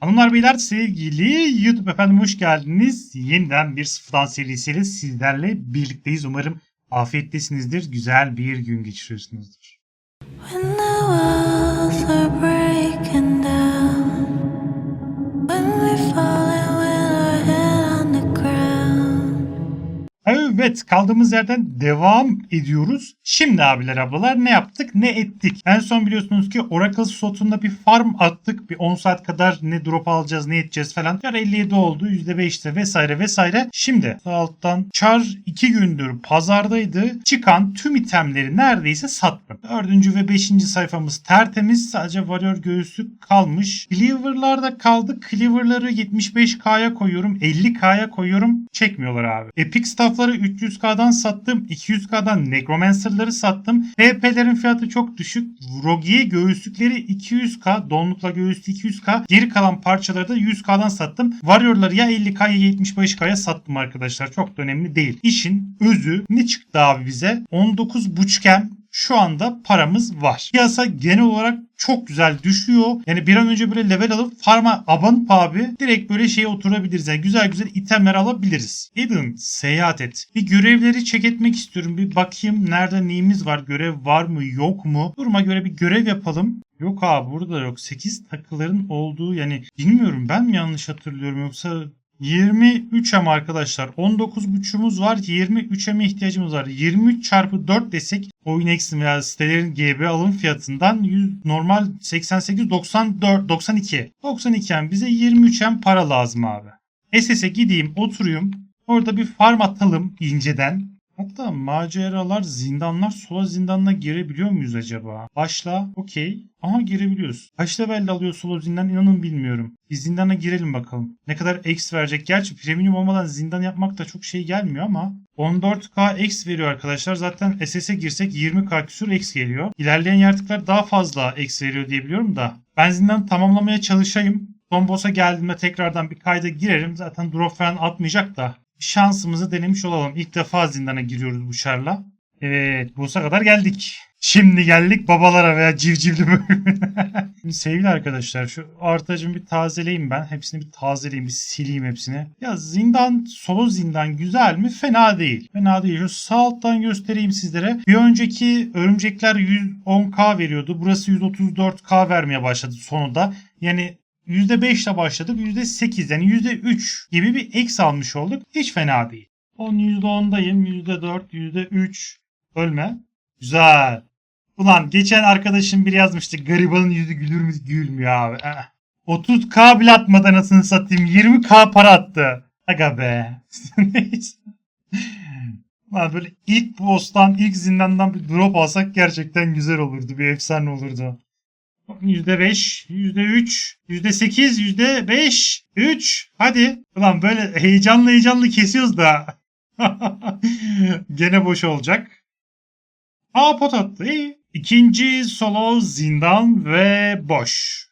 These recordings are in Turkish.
Hanımlar beyler sevgili YouTube efendim hoş geldiniz. Yeniden bir sıfırdan serisiyle sizlerle birlikteyiz. Umarım afiyettesinizdir. Güzel bir gün geçiriyorsunuzdur. Evet kaldığımız yerden devam ediyoruz. Şimdi abiler ablalar ne yaptık ne ettik. En son biliyorsunuz ki Oracle slotunda bir farm attık. Bir 10 saat kadar ne drop alacağız ne edeceğiz falan. Kar 57 oldu %5'te vesaire vesaire. Şimdi alttan Char 2 gündür pazardaydı. Çıkan tüm itemleri neredeyse sattım. 4. ve 5. sayfamız tertemiz. Sadece Warrior göğüslük kalmış. Cleaver'larda kaldı. Cleaver'ları 75k'ya koyuyorum. 50k'ya koyuyorum. Çekmiyorlar abi. Epic staff'ları 300k'dan sattım. 200k'dan Necromancer'ları sattım. PP'lerin fiyatı çok düşük. Rogier göğüslükleri 200k. Donlukla göğüslü 200k. Geri kalan parçaları da 100k'dan sattım. Warrior'ları ya 50k ya 75k'ya sattım arkadaşlar. Çok da önemli değil. İşin özü ne çıktı abi bize? 19 buçukem şu anda paramız var. Piyasa genel olarak çok güzel düşüyor. Yani bir an önce böyle level alıp farma abanıp abi direkt böyle şeye oturabiliriz. Yani güzel güzel itemler alabiliriz. Eden seyahat et. Bir görevleri check etmek istiyorum. Bir bakayım nerede neyimiz var. Görev var mı yok mu? Duruma göre bir görev yapalım. Yok abi burada yok. 8 takıların olduğu yani bilmiyorum ben mi yanlış hatırlıyorum yoksa 23 ama arkadaşlar. 19.5'umuz var. 23'e ihtiyacımız var. 23 çarpı 4 desek Coinex'in veya sitelerin GB alım fiyatından 100, normal 88 94 92 92 yani bize 23 hem para lazım abi. SS'e gideyim oturayım. Orada bir farm atalım inceden Hatta maceralar, zindanlar sola zindanına girebiliyor muyuz acaba? Başla. Okey. Aha girebiliyoruz. Kaç level alıyor solo zindan inanın bilmiyorum. Bir zindana girelim bakalım. Ne kadar X verecek? Gerçi premium olmadan zindan yapmak da çok şey gelmiyor ama 14k X veriyor arkadaşlar. Zaten SS'e girsek 20k küsur X geliyor. İlerleyen yaratıklar daha fazla X veriyor diye biliyorum da. Ben zindan tamamlamaya çalışayım. Son boss'a geldiğimde tekrardan bir kayda girerim. Zaten drop falan atmayacak da şansımızı denemiş olalım. İlk defa zindana giriyoruz bu şarla. Evet boss'a kadar geldik. Şimdi geldik babalara veya civcivli bölümüne. Sevgili arkadaşlar şu artıcımı bir tazeleyeyim ben. Hepsini bir tazeleyeyim bir sileyim hepsini. Ya zindan solo zindan güzel mi? Fena değil. Fena değil. Şu sağ alttan göstereyim sizlere. Bir önceki örümcekler 110k veriyordu. Burası 134k vermeye başladı sonunda. Yani %5 ile başladık. %8 yani %3 gibi bir eks almış olduk. Hiç fena değil. 10 %10'dayım. %4, %3. Ölme. Güzel. Ulan geçen arkadaşım biri yazmıştı. Garibanın yüzü gülür mü? Gülmüyor abi. Eh. 30k bile atmadı anasını satayım. 20k para attı. Aga be. Lan böyle ilk boss'tan, ilk zindandan bir drop alsak gerçekten güzel olurdu. Bir efsane olurdu. %5, %3, %8, %5, 3. Hadi. Ulan böyle heyecanlı heyecanlı kesiyoruz da. Gene boş olacak. Aa pot attı. İyi. İkinci solo zindan ve boş.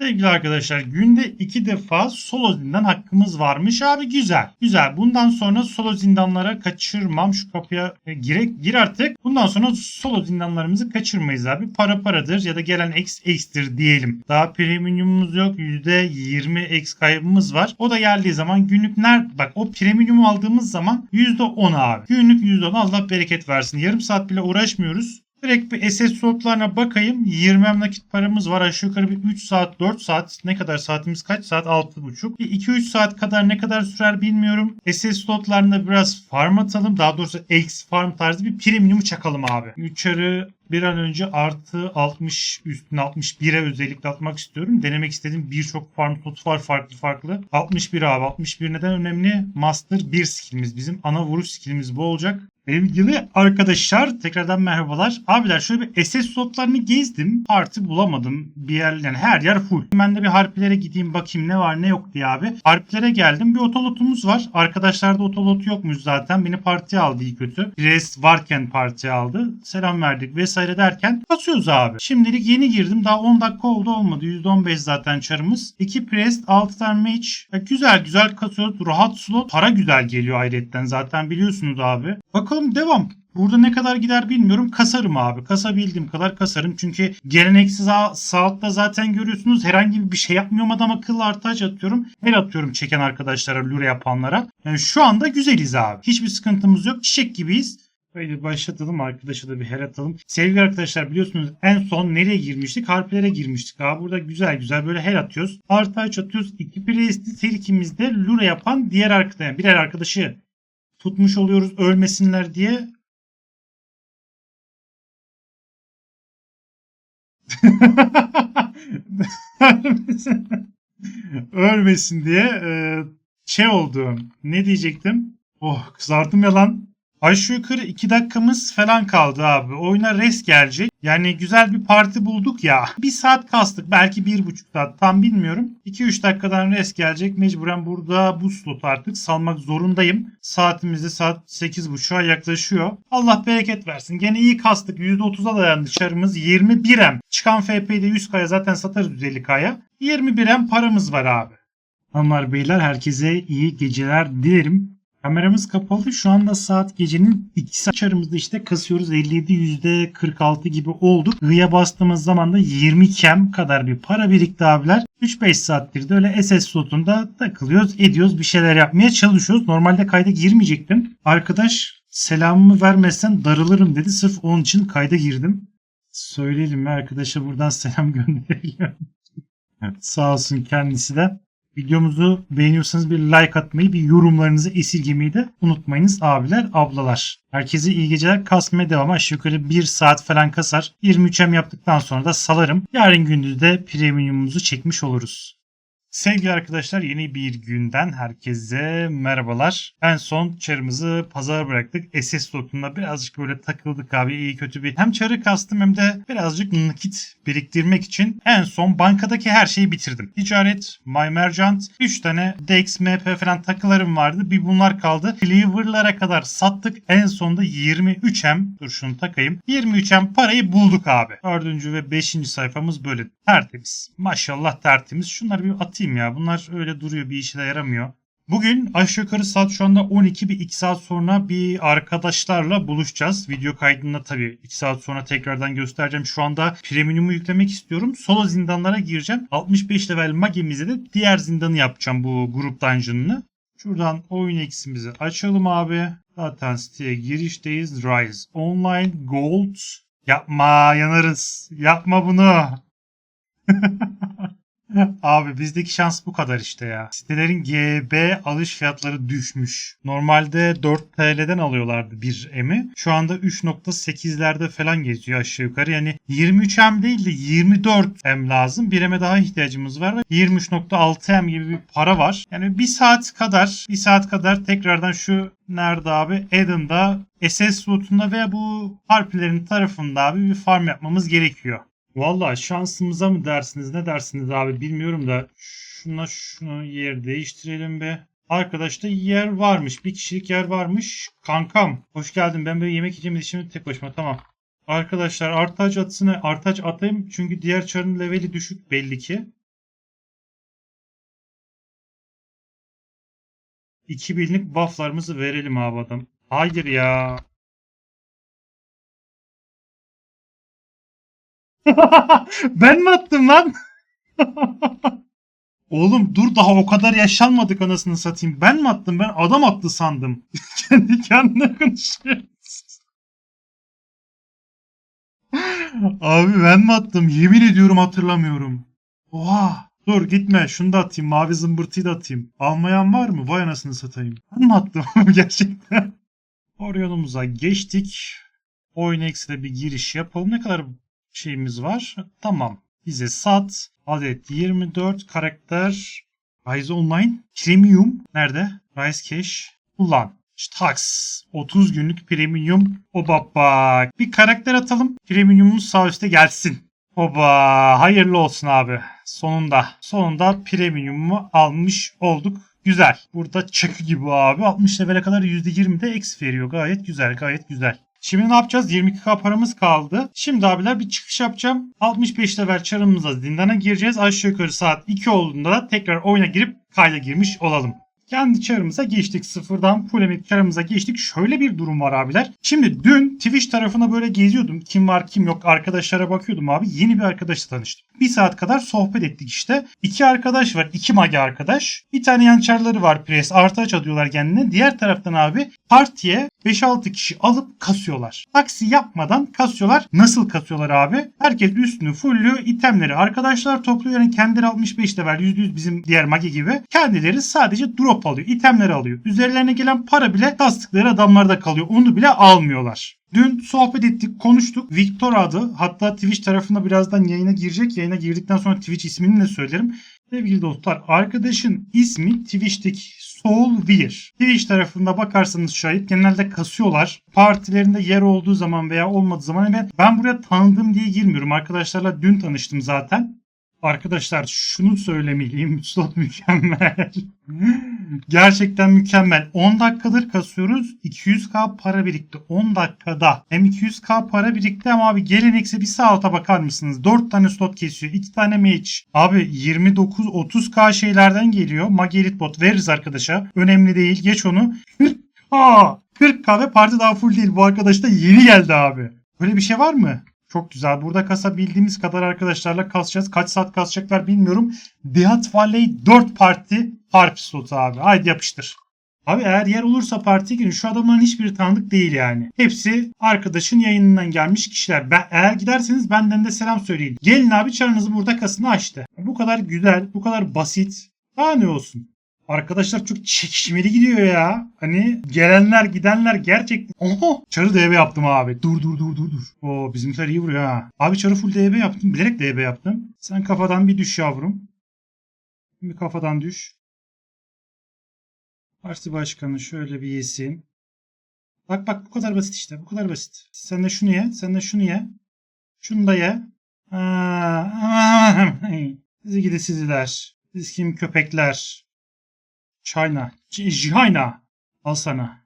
Sevgili arkadaşlar günde iki defa solo zindan hakkımız varmış abi güzel. Güzel bundan sonra solo zindanlara kaçırmam şu kapıya e, gire, gir artık. Bundan sonra solo zindanlarımızı kaçırmayız abi. Para paradır ya da gelen X X'tir diyelim. Daha premiumumuz yok %20 X kaybımız var. O da geldiği zaman günlük nerede bak o premiumu aldığımız zaman %10 abi. Günlük %10 Allah bereket versin. Yarım saat bile uğraşmıyoruz. Direkt bir SS slotlarına bakayım. 20 nakit paramız var. Aşağı yukarı bir 3 saat 4 saat. Ne kadar saatimiz kaç saat? 6.5. Bir 2-3 saat kadar ne kadar sürer bilmiyorum. SS slotlarında biraz farm atalım. Daha doğrusu X farm tarzı bir premium çakalım abi. Uçarı bir an önce artı 60 üstüne 61'e özellikle atmak istiyorum. Denemek istediğim birçok farm slotu var farklı farklı. 61 abi 61 neden önemli? Master 1 skillimiz bizim. Ana vuruş skillimiz bu olacak. Sevgili arkadaşlar tekrardan merhabalar. Abiler şöyle bir SS slotlarını gezdim. Artı bulamadım. Bir yer yani her yer full. Ben de bir harpilere gideyim bakayım ne var ne yok diye abi. Harpilere geldim. Bir otolotumuz var. Arkadaşlarda otolot yokmuş zaten. Beni partiye aldı iyi kötü. Rest varken partiye aldı. Selam verdik vesaire derken basıyoruz abi. Şimdilik yeni girdim. Daha 10 dakika oldu olmadı. %15 zaten çarımız. 2 prest 6 tane mage. Ya güzel güzel kasıyoruz. Rahat slot. Para güzel geliyor ayrıyetten zaten biliyorsunuz abi. Bakalım devam. Burada ne kadar gider bilmiyorum. Kasarım abi. Kasabildiğim kadar kasarım. Çünkü geleneksiz saatte zaten görüyorsunuz. Herhangi bir şey yapmıyorum adam akıllı artaç atıyorum. El atıyorum çeken arkadaşlara, lure yapanlara. Yani şu anda güzeliz abi. Hiçbir sıkıntımız yok. Çiçek gibiyiz. Böyle başlatalım arkadaşa da bir her atalım. Sevgili arkadaşlar biliyorsunuz en son nereye girmiştik? Harplere girmiştik abi. Burada güzel güzel böyle her atıyoruz. Artı aç atıyoruz. İki priest'i silkimizde lure yapan diğer arkadaşlar. Birer arkadaşı tutmuş oluyoruz ölmesinler diye. ölmesin, diye e, şey oldu. Ne diyecektim? Oh kızardım ya lan. Aşağı yukarı 2 dakikamız falan kaldı abi. Oyuna res gelecek. Yani güzel bir parti bulduk ya. Bir saat kastık. Belki bir buçuk saat. Tam bilmiyorum. 2-3 dakikadan res gelecek. Mecburen burada bu slot artık salmak zorundayım. Saatimizde saat 8.30'a yaklaşıyor. Allah bereket versin. Gene iyi kastık. %30'a dayandı çarımız. 21M. Çıkan FP'de 100K'ya zaten satarız 150K'ya. 21M paramız var abi. Hanımlar beyler herkese iyi geceler dilerim. Kameramız kapalı. Şu anda saat gecenin ikisi açarımızda işte kasıyoruz. 57 %46 gibi olduk. I'ya bastığımız zaman da 20 kem kadar bir para birikti abiler. 3-5 saattir de öyle SS slotunda takılıyoruz, ediyoruz, bir şeyler yapmaya çalışıyoruz. Normalde kayda girmeyecektim. Arkadaş selamımı vermezsen darılırım dedi. Sırf onun için kayda girdim. Söyleyelim mi arkadaşa buradan selam gönderelim. Evet, sağ olsun kendisi de. Videomuzu beğeniyorsanız bir like atmayı, bir yorumlarınızı esirgemeyi de unutmayınız abiler, ablalar. Herkese iyi geceler. Kasmaya devam. Aşağı yukarı 1 saat falan kasar. 23'em yaptıktan sonra da salarım. Yarın gündüz de premiumumuzu çekmiş oluruz. Sevgili arkadaşlar yeni bir günden herkese merhabalar. En son çarımızı pazara bıraktık. SS slotunda birazcık böyle takıldık abi iyi kötü bir. Hem çarı kastım hem de birazcık nakit biriktirmek için en son bankadaki her şeyi bitirdim. Ticaret, My Merchant, 3 tane DEX, MP falan takılarım vardı. Bir bunlar kaldı. Cleaver'lara kadar sattık. En sonunda 23M, dur şunu takayım. 23M parayı bulduk abi. 4. ve 5. sayfamız böyle tertemiz. Maşallah tertemiz. Şunları bir atayım ya. Bunlar öyle duruyor bir işe de yaramıyor. Bugün aşağı yukarı saat şu anda 12 bir 2 saat sonra bir arkadaşlarla buluşacağız. Video kaydında tabii 2 saat sonra tekrardan göstereceğim. Şu anda premium'u yüklemek istiyorum. Solo zindanlara gireceğim. 65 level magemize de diğer zindanı yapacağım bu grup dungeon'ını. Şuradan oyun eksimizi açalım abi. Zaten siteye girişteyiz. Rise Online Gold. Yapma yanarız. Yapma bunu. Abi bizdeki şans bu kadar işte ya. Sitelerin GB alış fiyatları düşmüş. Normalde 4 TL'den alıyorlardı bir M'i. Şu anda 3.8'lerde falan geziyor aşağı yukarı. Yani 23 M değil de 24 M lazım. Bir M'e daha ihtiyacımız var ve 23.6 M gibi bir para var. Yani bir saat kadar, bir saat kadar tekrardan şu nerede abi? Eden'da SS slotunda veya bu harplerin tarafında abi bir farm yapmamız gerekiyor. Valla şansımıza mı dersiniz ne dersiniz abi bilmiyorum da şuna şunu yer değiştirelim be. Arkadaşta yer varmış. Bir kişilik yer varmış. Kankam hoş geldin. Ben böyle yemek yiyeceğim şimdi tek başıma tamam. Arkadaşlar artaç atısını artaç atayım çünkü diğer çarın leveli düşük belli ki. 2000'lik bufflarımızı verelim abi adam. Hayır ya. Ben mi attım lan? Oğlum dur daha o kadar yaşanmadık anasını satayım. Ben mi attım? Ben adam attı sandım. Kendi kendine konuşuyor. Abi ben mi attım? Yemin ediyorum hatırlamıyorum. Oha. Dur gitme. Şunu da atayım. Mavi zımbırtıyı da atayım. Almayan var mı? Vay anasını satayım. Ben mi attım? Gerçekten. Orion'umuza geçtik. Oyun X'de bir giriş yapalım. Ne kadar şeyimiz var. Tamam. Bize sat. Adet 24 karakter. Rise Online. Premium. Nerede? Rise Cash. Kullan. Tax. 30 günlük premium. Oba bak. Bir karakter atalım. Premium'umuz sağ üstte gelsin. Oba. Hayırlı olsun abi. Sonunda. Sonunda premium'umu almış olduk. Güzel. Burada çakı gibi abi. 60 level'e kadar %20 de X veriyor. Gayet güzel. Gayet güzel. Şimdi ne yapacağız? 22k paramız kaldı. Şimdi abiler bir çıkış yapacağım. 65 level çarımıza zindana gireceğiz. Aşağı yukarı saat 2 olduğunda da tekrar oyuna girip kayda girmiş olalım. Kendi çarımıza geçtik. Sıfırdan full emek çarımıza geçtik. Şöyle bir durum var abiler. Şimdi dün Twitch tarafına böyle geziyordum. Kim var kim yok arkadaşlara bakıyordum abi. Yeni bir arkadaşla tanıştım. Bir saat kadar sohbet ettik işte. İki arkadaş var. iki magi arkadaş. Bir tane yançarları var pres. Artı aç atıyorlar kendine. Diğer taraftan abi partiye 5-6 kişi alıp kasıyorlar. Aksi yapmadan kasıyorlar. Nasıl kasıyorlar abi? Herkes üstünü fullüyor. itemleri arkadaşlar topluyor. Yani kendileri 65 level %100 bizim diğer magi gibi. Kendileri sadece drop alıyor. itemleri alıyor. Üzerlerine gelen para bile kastıkları adamlarda kalıyor. Onu bile almıyorlar. Dün sohbet ettik, konuştuk. Victor adı. Hatta Twitch tarafında birazdan yayına girecek. Yayına girdikten sonra Twitch ismini de söylerim. Sevgili dostlar, arkadaşın ismi Twitch'teki Soul Weir. Twitch tarafında bakarsanız şayet genelde kasıyorlar. Partilerinde yer olduğu zaman veya olmadığı zaman ben, ben buraya tanıdım diye girmiyorum. Arkadaşlarla dün tanıştım zaten. Arkadaşlar şunu söylemeliyim. Slot mükemmel. Gerçekten mükemmel. 10 dakikadır kasıyoruz. 200k para birikti. 10 dakikada. Hem 200k para birikti ama abi geleneksel bir saate bakar mısınız? 4 tane slot kesiyor. 2 tane mage. Abi 29-30k şeylerden geliyor. Magerit bot veririz arkadaşa. Önemli değil. Geç onu. 40k. 40k ve parti daha full değil. Bu arkadaş da yeni geldi abi. Böyle bir şey var mı? Çok güzel. Burada kasabildiğimiz kadar arkadaşlarla kasacağız. Kaç saat kasacaklar bilmiyorum. Death Valley 4 parti harp slotu abi. Haydi yapıştır. Abi eğer yer olursa partiye girin. Şu adamların hiçbiri tanıdık değil yani. Hepsi arkadaşın yayınından gelmiş kişiler. Ben, eğer giderseniz benden de selam söyleyin. Gelin abi çarınızı burada kasını açtı. Bu kadar güzel, bu kadar basit. Daha ne olsun? Arkadaşlar çok çekişmeli gidiyor ya. Hani gelenler gidenler gerçekten. Oho çarı DB yaptım abi. Dur dur dur dur dur. Oo bizimkiler iyi vuruyor ha. Abi çarı full DB yaptım. Bilerek DB yaptım. Sen kafadan bir düş yavrum. Bir kafadan düş. Parti başkanı şöyle bir yesin. Bak bak bu kadar basit işte. Bu kadar basit. Sen de şunu ye. Sen de şunu ye. Şunu da ye. Aa, sizi gidi siziler. Siz kim köpekler. China. China. Al sana.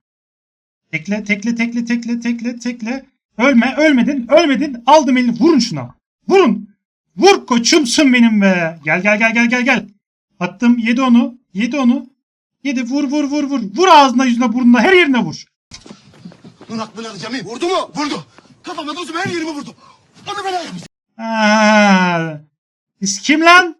Tekle tekle tekle tekle tekle tekle. Ölme ölmedin ölmedin. Aldım elini vurun şuna. Vurun. Vur koçumsun benim be. Gel gel gel gel gel gel. Attım yedi onu. Yedi onu. Yedi vur vur vur vur. Vur ağzına yüzüne burnuna her yerine vur. Bunun aklını alacağım. Vurdu mu? Vurdu. Kafama dostum her yerimi vurdu. Onu ben ayırmıştım. Aa, Biz kim lan?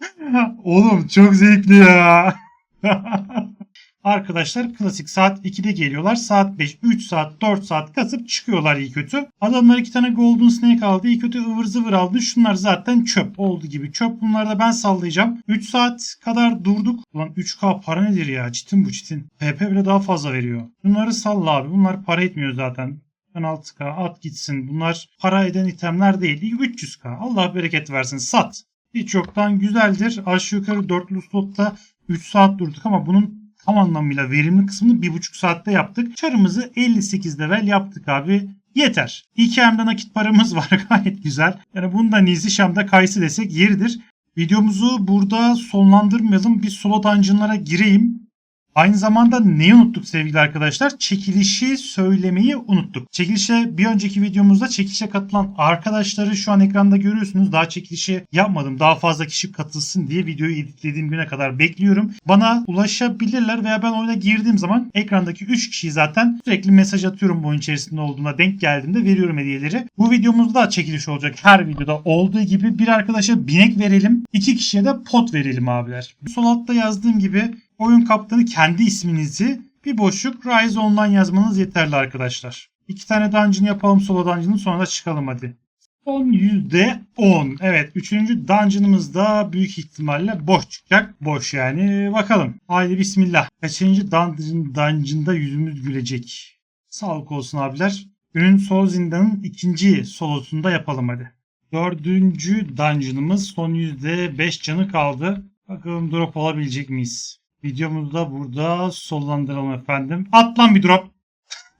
Oğlum çok zevkli ya. Arkadaşlar klasik saat 2'de geliyorlar. Saat 5, 3 saat, 4 saat kasıp çıkıyorlar iyi kötü. Adamlar iki tane Golden Snake aldı. iyi kötü ıvır zıvır aldı. Şunlar zaten çöp oldu gibi. Çöp bunları da ben sallayacağım. 3 saat kadar durduk. Ulan 3K para nedir ya? Çitin bu çitin. PP bile daha fazla veriyor. Bunları salla abi. Bunlar para etmiyor zaten. 16K at gitsin. Bunlar para eden itemler değil. 300K. Allah bereket versin. Sat. Hiç yoktan güzeldir. Aşağı yukarı dörtlü slotta 3 saat durduk ama bunun tam anlamıyla verimli kısmını 1,5 saatte yaptık. Çarımızı 58 level yaptık abi. Yeter. İki hemde nakit paramız var gayet güzel. Yani bundan iyisi Şam'da kayısı desek yeridir. Videomuzu burada sonlandırmayalım. Bir solo dungeonlara gireyim. Aynı zamanda neyi unuttuk sevgili arkadaşlar? Çekilişi söylemeyi unuttuk. Çekilişe bir önceki videomuzda çekilişe katılan arkadaşları şu an ekranda görüyorsunuz. Daha çekilişi yapmadım. Daha fazla kişi katılsın diye videoyu editlediğim güne kadar bekliyorum. Bana ulaşabilirler veya ben oyuna girdiğim zaman ekrandaki 3 kişiyi zaten sürekli mesaj atıyorum bu oyun içerisinde olduğuna denk geldiğimde veriyorum hediyeleri. Bu videomuzda da çekiliş olacak. Her videoda olduğu gibi bir arkadaşa binek verelim. iki kişiye de pot verelim abiler. Sol altta yazdığım gibi oyun kaptanı kendi isminizi bir boşluk Rise Online yazmanız yeterli arkadaşlar. İki tane dungeon yapalım solo dungeon'ın sonra da çıkalım hadi. Son %10. Evet. Üçüncü dungeon'ımız da büyük ihtimalle boş çıkacak. Boş yani. Bakalım. Haydi bismillah. Kaçıncı dungeon, dungeon'da yüzümüz gülecek. Sağlık olsun abiler. Günün solo zindanın ikinci solosunu yapalım hadi. Dördüncü dungeon'ımız son %5 canı kaldı. Bakalım drop alabilecek miyiz? Videomuzu da burada sollandıralım efendim. At lan bir drop.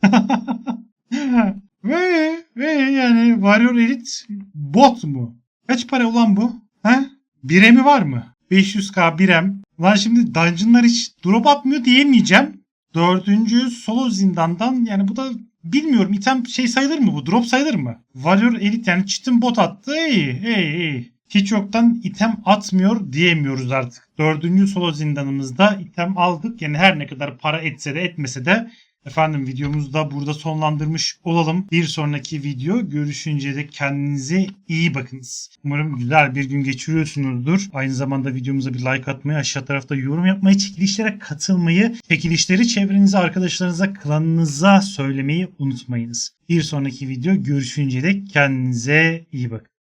ve ve yani Warrior Elite bot mu? Kaç para ulan bu? He? Biremi var mı? 500k birem. Lan şimdi dungeonlar hiç drop atmıyor diyemeyeceğim. Dördüncü solo zindandan yani bu da bilmiyorum item şey sayılır mı bu? Drop sayılır mı? Warrior Elite yani çitin bot attı. İyi iyi iyi. Hiç yoktan item atmıyor diyemiyoruz artık. Dördüncü solo zindanımızda item aldık. Yani her ne kadar para etse de etmese de efendim videomuzu da burada sonlandırmış olalım. Bir sonraki video görüşünce de kendinize iyi bakınız. Umarım güzel bir gün geçiriyorsunuzdur. Aynı zamanda videomuza bir like atmayı, aşağı tarafta yorum yapmayı, çekilişlere katılmayı, çekilişleri çevrenize, arkadaşlarınıza, klanınıza söylemeyi unutmayınız. Bir sonraki video görüşünce de kendinize iyi bakın.